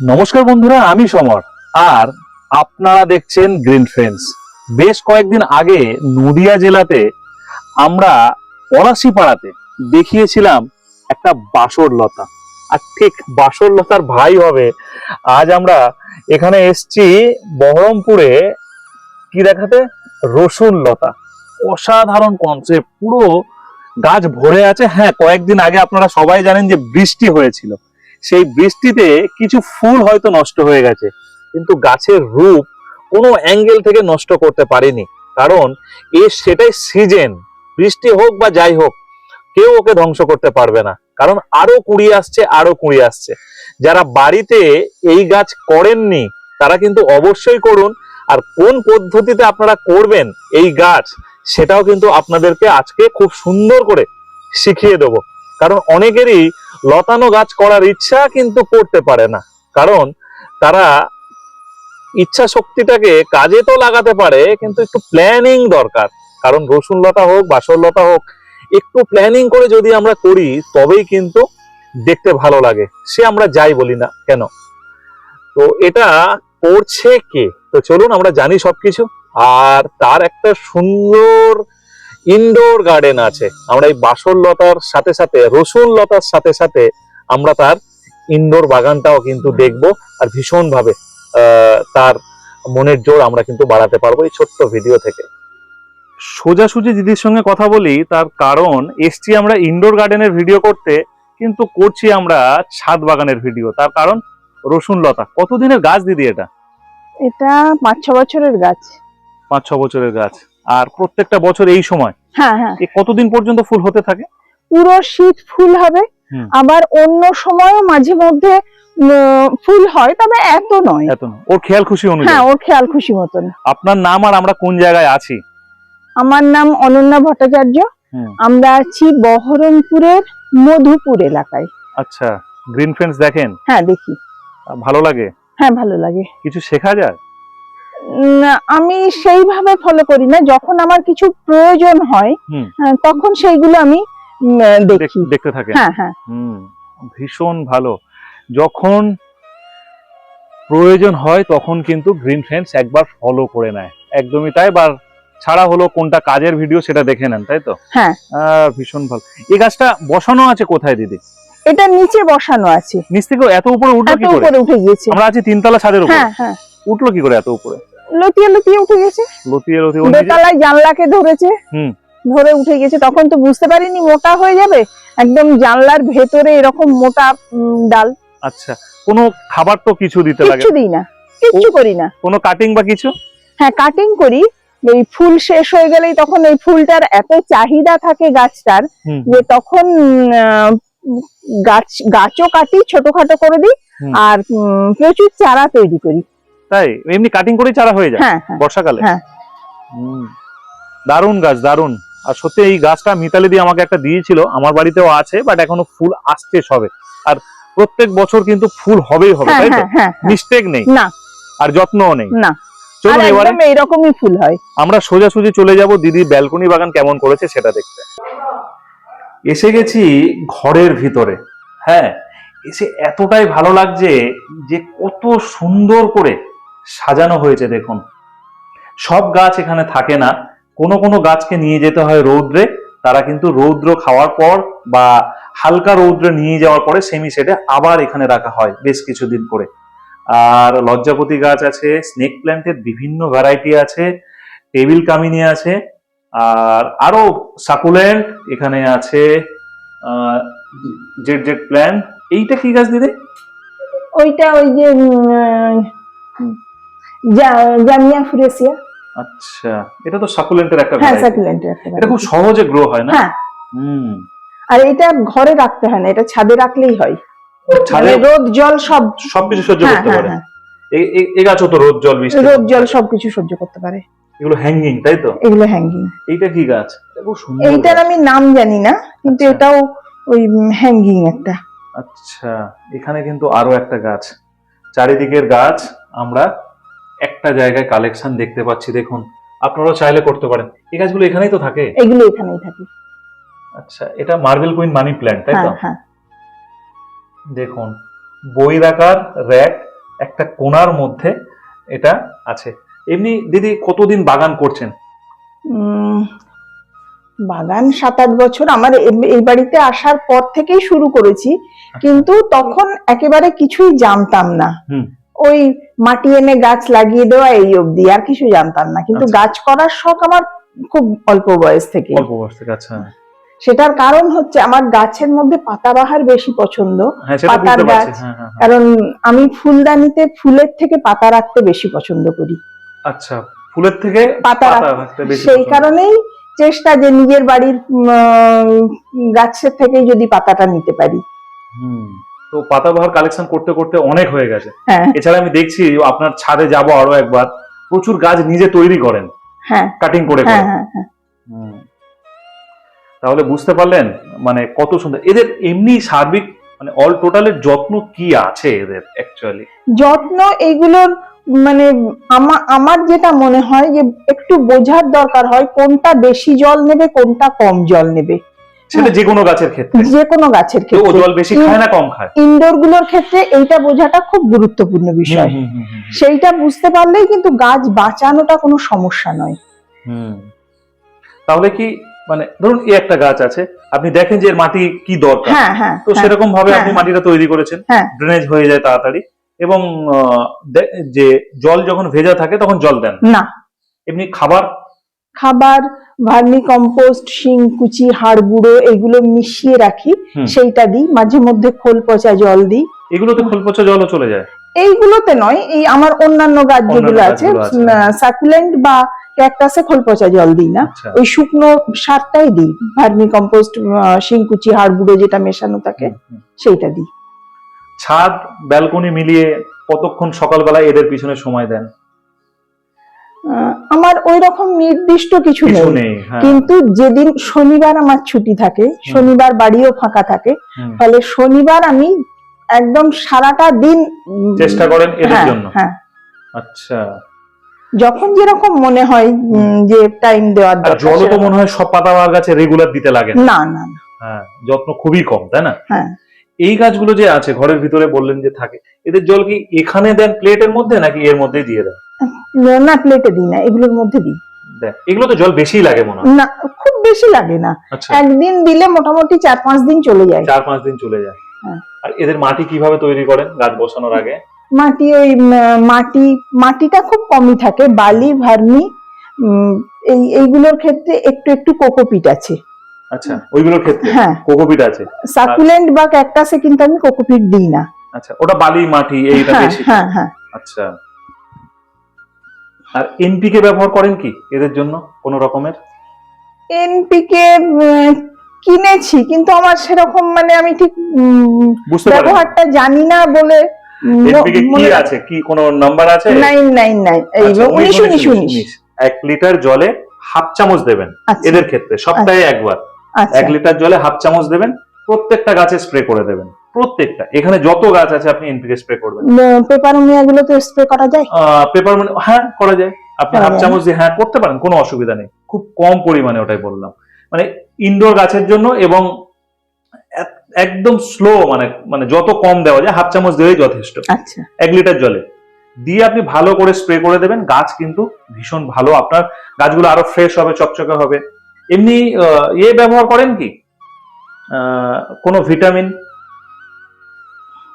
নমস্কার বন্ধুরা, আমি সমর। আর আপনারা দেখছেন গ্রিন ফ্রেন্ডস বেশ কয়েকদিন আগে নদিয়া জেলাতে আমরা পলাশি পাড়াতে দেখিয়েছিলাম একটা বাসর লতা আর ঠিক বাসর লতার ভাই হবে। আজ আমরা এখানে এসছি বহরমপুরে কি দেখাতে? রসুন লতা অসাধারণ কনসেপ্ট পুরো গাছ ভরে আছে। হ্যাঁ কয়েকদিন আগে আপনারা সবাই জানেন যে বৃষ্টি হয়েছিল। সেই বৃষ্টিতে কিছু ফুল হয়তো নষ্ট হয়ে গেছে, কিন্তু গাছের রূপ কোনো অ্যাঙ্গেল থেকে নষ্ট করতে পারেনি। কারণ এ সেটাই সিজন, বৃষ্টি হোক বা যাই হোক, কেউ ওকে ধ্বংস করতে পারবে না। কারণ আরও কুড়ি আসছে, আরও কুড়ি আসছে। যারা বাড়িতে এই গাছ করেননি, তারা কিন্তু অবশ্যই করুন। আর কোন পদ্ধতিতে আপনারা করবেন এই গাছ, সেটাও কিন্তু আপনাদেরকে আজকে খুব সুন্দর করে শিখিয়ে দেবো। কারণ অনেকেরই লতানো গাছ করার ইচ্ছা কিন্তু করতে পারে না। কারণ তারা ইচ্ছা শক্তিটাকে কাজে তো লাগাতে পারে, কিন্তু একটু প্ল্যানিং দরকার। কারণ রসুন লতা হোক, বাসর লতা হোক, একটু প্ল্যানিং করে যদি আমরা করি, তবেই কিন্তু দেখতে ভালো লাগে। সে আমরা যাই বলি না কেন? তো এটা করছে কে? তো চলুন আমরা জানি সবকিছু। আর তার একটা সুন্দর ইনডোর গার্ডেন আছে। আমরা এই বাসর লতার সাথে সাথে রসুন লতার সাথে সাথে আমরা তার ইনডোর বাগানটাও কিন্তু দেখব আর ভীষণ ভাবে তার মনের জোর আমরা কিন্তু বাড়াতে পারব এই ছোট্ট ভিডিও থেকে। সোজাসুজি দিদির সঙ্গে কথা বলি তার কারণ এসছি আমরা ইনডোর গার্ডেনের ভিডিও করতে কিন্তু করছি আমরা ছাদ বাগানের ভিডিও তার কারণ রসুন লতা। কতদিনের গাছ দিদি এটা? এটা পাঁচ ছ বছরের গাছ। পাঁচ ছ বছরের গাছ। আর প্রত্যেকটা বছর এই সময়? হ্যাঁ হ্যাঁ। কতদিন পর্যন্ত ফুল হতে থাকে? পুরো শীত ফুল হবে। আবার অন্য সময়ও মাঝে মধ্যে ফুল হয় তবে এত নয়। এত না ওর খেয়াল খুশি হ্যাঁ ওর খেয়াল খুশি মতন। আপনার নাম আর আমরা কোন জায়গায় আছি? আমার নাম অনন্যা ভট্টাচার্য। আমরা আছি বহরমপুরের মধুপুর এলাকায়। আচ্ছা গ্রিন ফ্রেন্ডস দেখেন? হ্যাঁ দেখি। ভালো লাগে? হ্যাঁ ভালো লাগে। কিছু শেখা যায়? আমি সেইভাবে ফলো করি না। যখন আমার কিছু প্রয়োজন হয় তখন সেইগুলো আমি দেখি। দেখতে থাকেন হ্যাঁ হ্যাঁ। ভীষণ ভালো। যখন প্রয়োজন হয় তখন কিন্তু গ্রিন ফ্রেন্ডস একবার ফলো করে নেয়। একদমই তাই বা ছাড়া হলো কোনটা কাজের ভিডিও সেটা দেখে নেন তাই তো? হ্যাঁ। ভীষণ ভালো। এই গাছটা বসানো আছে কোথায় দিদি? এটা নিচে বসানো আছে। নিচ থেকে এত উপরে উঠল কি করে? উপরে উঠে গিয়েছে। আমরা আছি তিনতলা ছাদের উপরে। হ্যাঁ হ্যাঁ। উঠল কি করে এত উপরে? লতিয়ে লতিয়ে উঠে গেছে। লতিয়ে লতিয়ে জানলাকে ধরেছে। হুম। ধরে উঠে গেছে। তখন তো বুঝতে পারিনি মোটা হয়ে যাবে? একদম জানলার ভেতরে এরকম মোটা ডাল। আচ্ছা কোনো খাবার তো কিছু দিতে লাগে? কিচ্ছু দিই না। কিচ্ছু করি না। কোনো কাটিং বা কিছু? হ্যাঁ কাটিং করি। এই ফুল শেষ হয়ে গেলেই তখন এই ফুলটার এত চাহিদা থাকে গাছটার যে তখন গাছ গাছও কাটি ছোটখাটো করে দিই আর প্রচুর চারা তৈরি করি। তাই? এমনি কাটিং করে চারা হয়ে যায় হ্যাঁ হ্যাঁ। বর্ষাকালে? হ্যাঁ। দারুণ গাছ দারুণ। আর সত্যি এই গাছটা মিতালি দিয়ে আমাকে একটা দিয়েছিল আমার বাড়িতেও আছে বাট এখনও ফুল আসছে সবে। আর প্রত্যেক বছর কিন্তু ফুল হবেই হবে হ্যাঁ তাই তো। মিস্টেক নেই। না। আর যত্নও নেই। না। চলুন এবারে। একদম এইরকমই ফুল হয়। আমরা সোজাসুজি চলে যাব দিদি ব্যালকনি বাগান কেমন করেছে সেটা দেখতে। এসে গেছি ঘরের ভিতরে। হ্যাঁ এসে এতটাই ভালো লাগছে যে কত সুন্দর করে সাজানো হয়েছে দেখুন। সব গাছ এখানে থাকে না। কোনো কোনো গাছকে নিয়ে যেতে হয় রৌদ্রে। তারা কিন্তু রৌদ্র খাওয়ার পর বা হালকা রৌদ্রে নিয়ে যাওয়ার পরে সেমি সেটে আবার এখানে রাখা হয় বেশ কিছুদিন করে। আর লজ্জাপতি গাছ আছে স্নেক প্ল্যান্টের বিভিন্ন ভ্যারাইটি আছে টেবিল কামিনী আছে, আর আরও সাকুলেন্ট এখানে আছে জেড জেড প্ল্যান্ট এইটা কি গাছ দিদি? ওইটা ওই যে জামিয়া ফুরেসিয়া। আচ্ছা এটা তো সাকুলেন্টের একটা হ্যাঁ সাকুলেন্টের একটা এটা খুব সহজে গ্রো হয় না? হ্যাঁ। হুম। আর এটা ঘরে রাখতে হয় না এটা ছাদে রাখলেই হয়। ছাদে মানে রোদ জল সব সবকিছু সহ্য হ্যাঁ করতে হ্যাঁ পারে। এই- গাছও তো রোদ জল বৃষ্টি। রোদ জল সবকিছু সহ্য করতে পারে। এগুলো হ্যাঙ্গিং তাই তো? এগুলো হ্যাঙ্গিং এইটা কি গাছ? এটা খুব সুন্দর এইটার আমি নাম জানি না কিন্তু আচ্ছা। এটাও ওই হ্যাঙ্গিং একটা। আচ্ছা এখানে কিন্তু আরও একটা গাছ। চারিদিকের গাছ আমরা একটা জায়গায় কালেকশন দেখতে পাচ্ছি দেখুন। আপনারাও চাইলে করতে পারেন। এই গাছগুলো এখানেই তো থাকে? এগুলো এখানেই থাকে। আচ্ছা এটা মার্বেল কুইন মানি প্ল্যান্ট তাই তো? হ্যাঁ হ্যাঁ। দেখুন বই রাখার র্যাক একটা কোণার মধ্যে এটা আছে। এমনি দিদি কতদিন বাগান করছেন? বাগান সাত আট বছর। আমার এই বাড়িতে আসার পর থেকেই শুরু করেছি। কিন্তু তখন একেবারে কিছুই জানতাম না। হুম। ওই মাটি এনে গাছ লাগিয়ে দেওয়া এই অবধি আর কিছু জানতাম না। কিন্তু আচ্ছা। গাছ করার শখ আমার খুব অল্প বয়স থেকে। অল্প বয়স থেকে আচ্ছা। সেটার কারণ হচ্ছে আমার গাছের মধ্যে পাতাবাহার বেশি পছন্দ হ্যাঁ পাতার গাছ। হ্যাঁ হ্যাঁ। কারণ আমি ফুলদানিতে ফুলের থেকে পাতা রাখতে বেশি পছন্দ করি। আচ্ছা ফুলের থেকে পাতা সেই কারণেই চেষ্টা যে নিজের বাড়ির গাছের থেকেই যদি পাতাটা নিতে পারি। হুম। তো পাতাবাহার কালেকশন করতে করতে অনেক হয়ে গেছে। হ্যাঁ। এছাড়া আমি দেখছি আপনার ছাদে যাব আরও একবার প্রচুর গাছ নিজে তৈরি করেন হ্যাঁ। কাটিং করে হ্যাঁ করে হ্যাঁ। তাহলে বুঝতে পারলেন মানে কত সুন্দর। এদের এমনি সার্বিক মানে অল টোটালের যত্ন কি আছে এদের অ্যাকচুয়ালি যত্ন এইগুলোর মানে আমা- আমার যেটা মনে হয় যে একটু বোঝার দরকার হয় কোনটা বেশি জল নেবে কোনটা কম জল নেবে। সেটা যে কোনো গাছের ক্ষেত্রে। যে কোনো গাছের ও ক্ষেত্রে। জল বেশি খায় না কম খায়। ইনডোরগুলোর ক্ষেত্রে এইটা বোঝাটা খুব গুরুত্বপূর্ণ বিষয়। সেইটা বুঝতে পারলেই কিন্তু গাছ বাঁচানোটা কোনো সমস্যা নয়। তাহলে কি মানে ধরুন এই একটা গাছ আছে আপনি দেখেন যে এর মাটি কি দরকার। হ্যাঁ হ্যাঁ তো হ্যাঁ, সেরকম ভাবে আপনি। মাটিটা তৈরি করেছেন। ড্রেনেজ হয়ে যায় তাড়াতাড়ি। এবং যে জল যখন ভেজা থাকে তখন জল দেন না। এমনি খাবার খাবার ভার্মি কম্পোস্ট শিংকুচি হাড় গুঁড়ো এগুলো মিশিয়ে রাখি সেইটা দিই। মাঝে মধ্যে খোল পচা জল দিই। এগুলোতে খোলপচা জলও চলে যায়? এইগুলোতে নয় এই আমার অন্যান্য গাছ যেগুলো আছে সাকুলেন্ট বা ক্যাকটাসে খোল পচা জল দিই না। আচ্ছা। ওই শুকনো সারটাই দিই ভার্মি কম্পোস্ট শিংকুচি হাড় গুঁড়ো যেটা মেশানো থাকে। সেইটা দিই। ছাদ ব্যালকনি মিলিয়ে কতক্ষণ সকালবেলা এদের পিছনে সময় দেন? আমার ওই রকম নির্দিষ্ট কিছু নেই। হ্যাঁ। কিন্তু যেদিন শনিবার আমার ছুটি থাকে শনিবার বাড়িও ফাঁকা থাকে। ফলে শনিবার আমি একদম সারাটা দিন চেষ্টা করেন এদের হ্যাঁ, জন্য? হ্যাঁ। আচ্ছা। যখন যেরকম মনে হয় যে টাইম দেওয়ার দরকার জলও তো মনে হয় সব পাতাবাহার গাছে রেগুলার দিতে লাগে না। না না না, হ্যাঁ যত্ন খুবই কম তাই না? হ্যাঁ। এই গাছগুলো যে আছে ঘরের ভিতরে বললেন যে থাকে এদের জল কি এখানে দেন প্লেটের মধ্যে নাকি এর মধ্যেই দিয়ে দেন? না প্লেটে দিই না এগুলোর মধ্যে দিই। এগুলো তো জল বেশি লাগে মনে হয়। না খুব বেশি লাগে না। আচ্ছা। একদিন দিলে মোটামুটি চার পাঁচ দিন চলে যায়। চার পাঁচ দিন চলে যায়। হ্যাঁ। আর এদের মাটি কীভাবে তৈরি করেন গাছ বসানোর আগে? মাটি ওই মাটি মাটিটা খুব কমই থাকে। বালি ভার্মি এই এইগুলোর ক্ষেত্রে একটু একটু কোকোপিট আছে। আচ্ছা ওইগুলোর ক্ষেত্রে? হ্যাঁ। কোকোপিট আছে? সাকুলেন্ট বা ক্যাকটাসে কিন্তু আমি কোকোপিট দিই না। আচ্ছা ওটা বালি মাটি এইটা হ্যাঁ বেশি? হ্যাঁ হ্যাঁ। আচ্ছা। আর এনপিকে ব্যবহার করেন কি? এদের জন্য কোন রকমের? এনপিকে কিনেছি কিন্তু আমার সেরকম মানে আমি ঠিক ব্যবহারটা জানি না বলে কি আছে? কি কোন নাম্বার আছে? নাইন নাইন নাইন এই আচ্ছা, উনিশ উনিশ, উনিশ। এক লিটার জলে হাফ চামচ দেবেন আচ্ছা। এদের ক্ষেত্রে সপ্তাহে একবার। আচ্ছা। এক লিটার জলে হাফ চামচ দেবেন প্রত্যেকটা গাছে স্প্রে করে দেবেন। প্রত্যেকটা। এখানে যত গাছ আছে আপনি এনপিকে স্প্রে করবেন। পেপারোমিয়া গুলো তো স্প্রে করা যায়? পেপার মানে হ্যাঁ করা যায়। আপনি হাফ চামচ দিয়ে হ্যাঁ করতে পারেন কোনো অসুবিধা নেই। খুব কম পরিমাণে ওটাই বললাম। মানে ইনডোর গাছের জন্য এবং একদম স্লো মানে মানে যত কম দেওয়া যায় হাফ চামচ দিলেই যথেষ্ট। আচ্ছা। এক লিটার জলে। দিয়ে আপনি ভালো করে স্প্রে করে দেবেন। গাছ কিন্তু ভীষণ ভালো। আপনার গাছগুলো আরও ফ্রেশ হবে চকচকে হবে। এমনি ইয়ে ব্যবহার করেন কি? আহ, কোনো ভিটামিন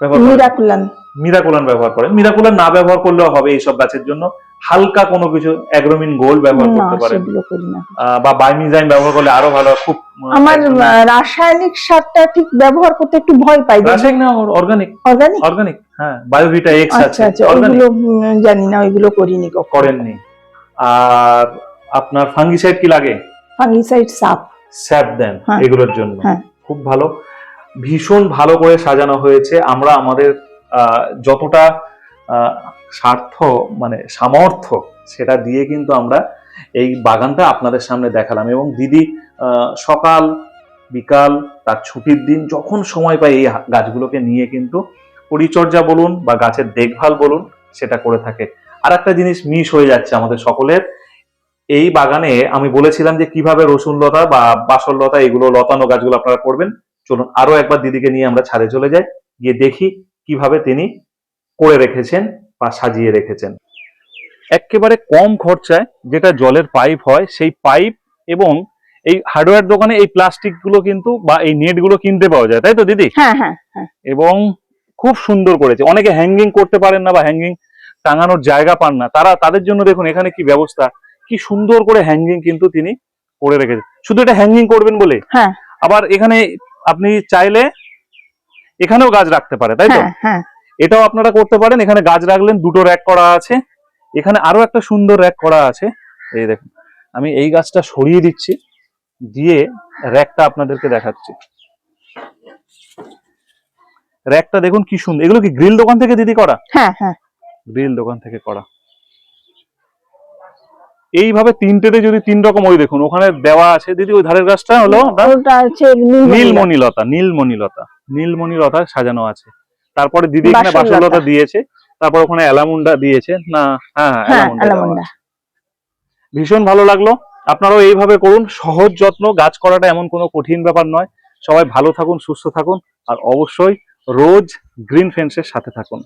ব্যবহার? মিরাকুলান। মিরাকুলান ব্যবহার করেন। মিরাকুলান না ব্যবহার করলেও হবে এইসব গাছের জন্য। হালকা কোনো কিছু অ্যাগ্রোমিন গোল্ড ব্যবহার করতে পারেন। বা বাইমিজাইম ব্যবহার করলে আরও ভালো খুব আমার রাসায়নিক সারটা ঠিক ব্যবহার করতে একটু ভয় পাই রাসায়নিক না অর্গানিক। অর্গানিক? অর্গানিক হ্যাঁ বায়োভিটা এক্স আচ্ছা আছে আচ্ছা উম, জানি না ওইগুলো করিনি কখন। করেননি। আর আপনার ফাঙ্গিসাইড কি লাগে? ফাঙ্গিসাইড সাপ। স্যাপ দেন হ্যাঁ। এগুলোর জন্য। হ্যাঁ। খুব ভালো। ভীষণ ভালো করে সাজানো হয়েছে। আমরা আমাদের যতটা স্বার্থ মানে সামর্থ্য সেটা দিয়ে কিন্তু আমরা এই বাগানটা আপনাদের সামনে দেখালাম। এবং দিদি সকাল, বিকাল তার ছুটির দিন যখন সময় পায় এই গাছগুলোকে নিয়ে কিন্তু পরিচর্যা বলুন বা গাছের দেখভাল বলুন সেটা করে থাকে। আর একটা জিনিস মিস হয়ে যাচ্ছে আমাদের সকলের, এই বাগানে আমি বলেছিলাম যে কীভাবে রসুন লতা বা বাসর লতা এগুলো লতানো গাছগুলো আপনারা করবেন। চলুন আরও একবার দিদিকে নিয়ে আমরা ছাদে চলে যাই গিয়ে দেখি কীভাবে তিনি করে রেখেছেন বা সাজিয়ে রেখেছেন। একেবারে কম খরচায় যেটা জলের পাইপ হয় সেই পাইপ এবং এই হার্ডওয়্যার দোকানে এই প্লাস্টিকগুলো কিন্তু বা এই নেটগুলো কিনতে পাওয়া যায় তাই তো দিদি? হ্যাঁ হ্যাঁ হ্যাঁ। এবং খুব সুন্দর করেছে। অনেকে হ্যাঙ্গিং করতে পারেন না বা হ্যাঙ্গিং টাঙানোর জায়গা পান না। তারা তাদের জন্য দেখুন এখানে কি ব্যবস্থা কি সুন্দর করে হ্যাঙ্গিং কিন্তু তিনি করে রেখেছেন। শুধু এটা হ্যাঙ্গিং করবেন বলে? হ্যাঁ। আবার এখানে আপনি চাইলে এখানেও গাছ রাখতে পারে তাই তো? হ্যাঁ হ্যাঁ। এটাও আপনারা করতে পারেন এখানে গাছ রাখলেন দুটো র্যাক করা আছে এখানে আরও একটা সুন্দর র্যাক করা আছে এই দেখুন আমি এই গাছটা সরিয়ে দিচ্ছি দিয়ে র্যাকটা আপনাদেরকে দেখাচ্ছি। র্যাকটা দেখুন কি সুন্দর এগুলো কি গ্রিল দোকান থেকে দিদি করা? হ্যাঁ হ্যাঁ। গ্রিল দোকান থেকে করা। এইভাবে তিনটেতে যদি তিন রকম ওই দেখুন ওখানে দেওয়া আছে দিদি ওই ধারের গাছটা হলো নীলমণি। নীলমণিলতা নীলমণিলতা নীলমণিলতা সাজানো আছে। তারপরে দিদি এখানে। বাসরলতা দিয়েছে তারপর ওখানে অ্যালামুন্ডা দিয়েছে। না হ্যাঁ হ্যাঁ অ্যালামুন্ডা। আছে। ভীষণ ভালো লাগল। আপনারাও এইভাবে করুন। সহজ যত্ন গাছ করাটা এমন কোনো কঠিন ব্যাপার নয়। সবাই ভালো থাকুন সুস্থ থাকুন। আর অবশ্যই রোজ গ্রিন ফেন্সের সাথে থাকুন।